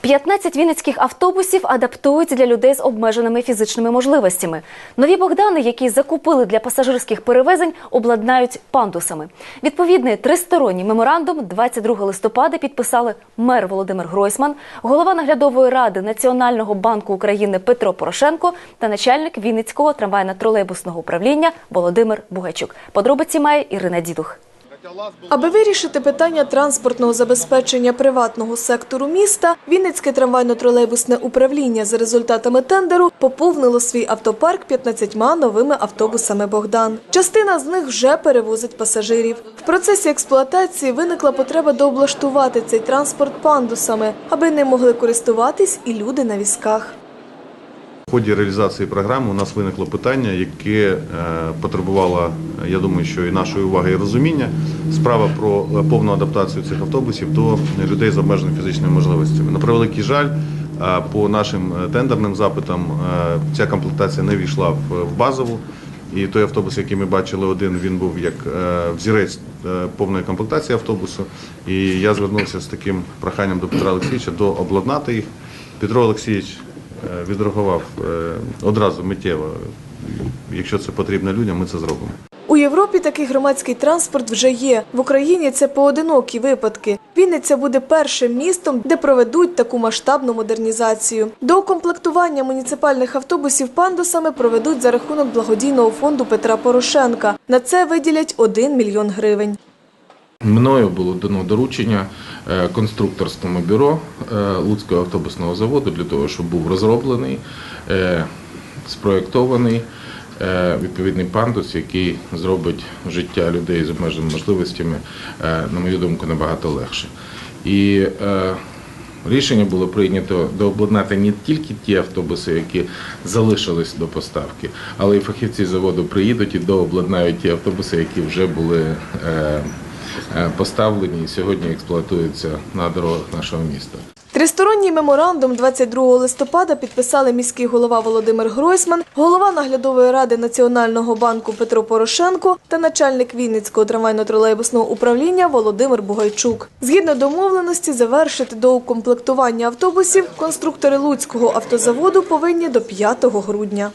15 вінницьких автобусів адаптують для людей з обмеженими фізичними можливостями. Нові Богдани, які закупили для пасажирських перевезень, обладнають пандусами. Відповідний тристоронній меморандум 22 листопада підписали мер Володимир Гройсман, голова наглядової ради Національного банку України Петро Порошенко та начальник Вінницького трамвайно-тролейбусного управління Володимир Бугайчук. Подробиці має Ірина Дідух. Аби вирішити питання транспортного забезпечення приватного сектору міста, Вінницьке трамвайно-тролейбусне управління за результатами тендеру поповнило свій автопарк 15 новими автобусами «Богдан». Частина з них вже перевозить пасажирів. В процесі експлуатації виникла потреба дооблаштувати цей транспорт пандусами, аби ним могли користуватись і люди на візках. В ході реалізації програми у нас виникло питання, яке е, потребувало, я думаю, що і нашої уваги і розуміння. Справа про е, повну адаптацію цих автобусів до людей з обмеженими фізичними можливостями. На превеликий жаль, е, по нашим тендерним запитам ця комплектація не війшла в базову. І той автобус, який ми бачили один, він був як взірець повної комплектації автобусу. І я звернувся з таким проханням до Петра Олексійовича до обладнати їх. Петро Олексійович відреагував е, одразу миттєво. Якщо це потрібно людям, ми це зробимо. У Європі такий громадський транспорт вже є. В Україні це поодинокі випадки. Вінниця буде першим містом, де проведуть таку масштабну модернізацію. До укомплектування муніципальних автобусів пандусами проведуть за рахунок благодійного фонду Петра Порошенка. На це виділять 1 мільйон гривень. Мною було дано доручення е, конструкторському бюро е, Луцького автобусного заводу для того, щоб був розроблений, е, спроєктований е, відповідний пандус, який зробить життя людей з обмеженими можливостями, е, на мою думку, набагато легше. І е, Рішення було прийнято дообладнати не тільки ті автобуси, які залишились до поставки, але й фахівці заводу приїдуть і дообладнають ті автобуси, які вже були е, е, поставлені і сьогодні експлуатуються на дорогах нашого міста. Тристоронній меморандум 22 листопада підписали міський голова Володимир Гройсман, голова наглядової ради Національного банку Петро Порошенко та начальник Вінницького трамвайно-тролейбусного управління Володимир Бугайчук. Згідно домовленості, завершити доукомплектування автобусів конструктори Луцького автозаводу повинні до 5 грудня.